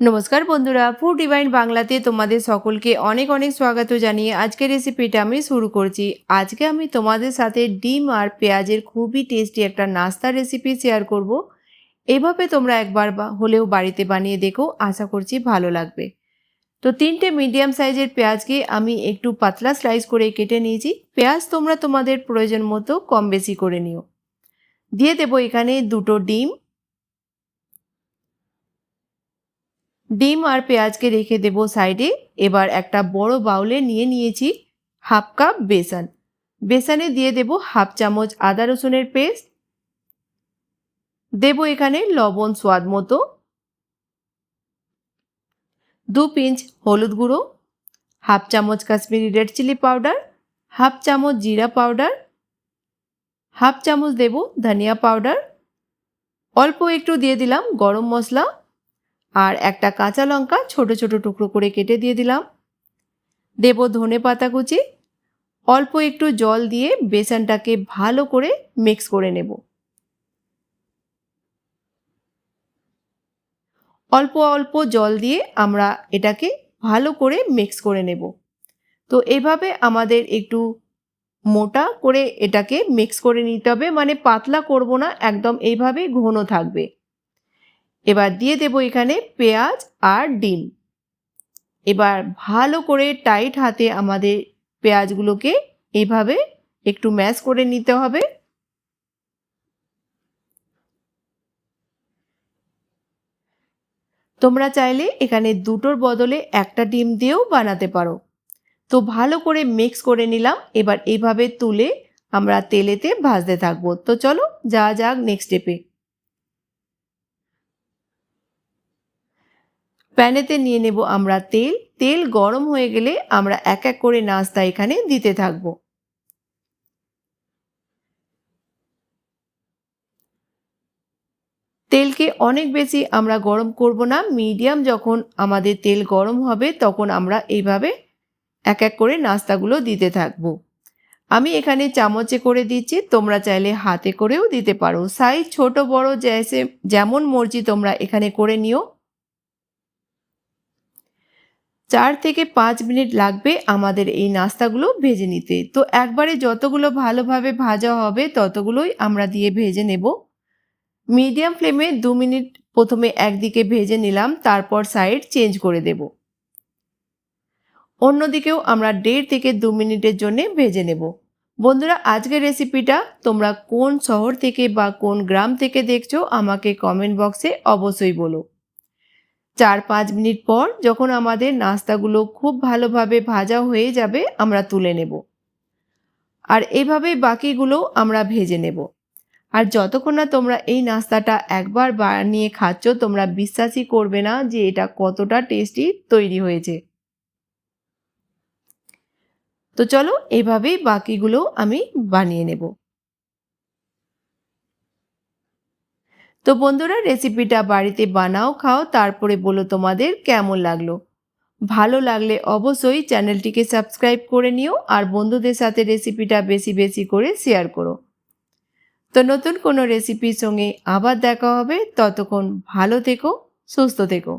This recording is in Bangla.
নমস্কার বন্ধুরা ফুড ডিভাইন বাংলাতে তোমাদের সকলকে অনেক অনেক স্বাগত জানিয়ে আজকের রেসিপিটা আমি শুরু করছি। আজকে আমি তোমাদের সাথে ডিম আর পেঁয়াজের খুবই টেস্টি একটা নাস্তার রেসিপি শেয়ার করব। এভাবে তোমরা একবার বা হলেও বাড়িতে বানিয়ে দেখো, আশা করছি ভালো লাগবে। তো তিনটে মিডিয়াম সাইজের পেঁয়াজকে আমি একটু পাতলা স্লাইস করে কেটে নিয়েছি। পেঁয়াজ তোমরা তোমাদের প্রয়োজন মতো কম বেশি করে নিও। দিয়ে দেবো এখানে দুটো ডিম ডিম আর পেঁয়াজকে রেখে দেব সাইডে। এবার একটা বড় বাউলে নিয়ে নিয়েছি হাফ কাপ বেসন। বেসনে দিয়ে দেব হাফ চামচ আদা রসুনের পেস্ট। দেব এখানে লবণ স্বাদ মতো। দু পিঞ্চ হলুদ গুঁড়ো। হাফ চামচ Kashmiri red chilli powder. Half চামচ জিরা পাউডার। হাফ চামচ দেব ধনিয়া পাউডার। অল্প একটু দিয়ে দিলাম গরম মশলা। আর একটা কাঁচা লঙ্কা ছোট ছোট টুকরো করে কেটে দিয়ে দিলাম। দেব ধনে পাতা কুচি। অল্প একটু জল দিয়ে বেসনটাকে ভালো করে মিক্স করে নেব। অল্প অল্প জল দিয়ে আমরা এটাকে ভালো করে মিক্স করে নেব। তো এভাবে আমাদের একটু মোটা করে এটাকে মিক্স করে নিতে হবে। মানে পাতলা করব না, একদম এইভাবে ঘন থাকবে। এবার দিয়ে দেব এখানে পেঁয়াজ আর ডিম। এবার ভালো করে টাইট হাতে আমাদের পেঁয়াজগুলোকে এইভাবে একটু ম্যাশ করে নিতে হবে। তোমরা চাইলে এখানে দুটোর বদলে একটা ডিম দিয়েও বানাতে পারো। তো ভালো করে মিক্স করে নিলাম, এবার এইভাবে তুলে আমরা তেলেতে ভাজতে থাকব। তো চলো, যা যাক নেক্সট স্টেপে প্যানেতে নিয়ে নেব আমরা তেল। তেল গরম হয়ে গেলে আমরা এক এক করে নাস্তা এখানে দিতে থাকব। তেলকে অনেক বেশি আমরা গরম করব না। মিডিয়াম যখন আমাদের তেল গরম হবে তখন আমরা এইভাবে এক এক করে নাস্তাগুলো দিতে থাকব। আমি এখানে চামচে করে দিচ্ছি, তোমরা চাইলে হাতে করেও দিতে পারো। সাইজ ছোট বড়, জেসে যেমন মর্জি তোমরা এখানে করে নিও। চার থেকে পাঁচ মিনিট লাগবে আমাদের এই নাস্তাগুলো ভেজে নিতে। তো একবারে যতগুলো ভালোভাবে ভাজা হবে ততগুলোই আমরা দিয়ে ভেজে নেব। মিডিয়াম ফ্লেমে দু মিনিট প্রথমে একদিকে ভেজে নিলাম, তারপর সাইড চেঞ্জ করে দেব। অন্যদিকেও আমরা দেড় থেকে দু মিনিটের জন্য ভেজে নেব। বন্ধুরা, আজকের রেসিপিটা তোমরা কোন শহর থেকে বা কোন গ্রাম থেকে দেখছ আমাকে কমেন্ট বক্সে অবশ্যই বলো। চার পাঁচ মিনিট পর যখন আমাদের নাস্তাগুলো খুব ভালোভাবে ভাজা হয়ে যাবে, আমরা তুলে নেব। আর এভাবেই বাকিগুলো আমরা ভেজে নেব। আর যতক্ষণ না তোমরা এই নাস্তাটা একবার বানিয়ে খাচ্ছ, তোমরা বিশ্বাসই করবে না যে এটা কতটা টেস্টি তৈরি হয়েছে। তো চলো, এভাবেই বাকিগুলো আমি বানিয়ে নেব। তো বন্ধুরা রেসিপিটা বাড়িতে বানাও, খাও, তারপরে বলো তোমাদের কেমন লাগল। ভালো লাগলে অবশ্যই চ্যানেলটিকে সাবস্ক্রাইব করে নিও আর বন্ধুদের সাথে রেসিপিটা বেশি বেশি করে শেয়ার করো। তো নতুন কোনো রেসিপির সঙ্গে আবার দেখা হবে। ততক্ষণ ভালো থেকো, সুস্থ থেকো।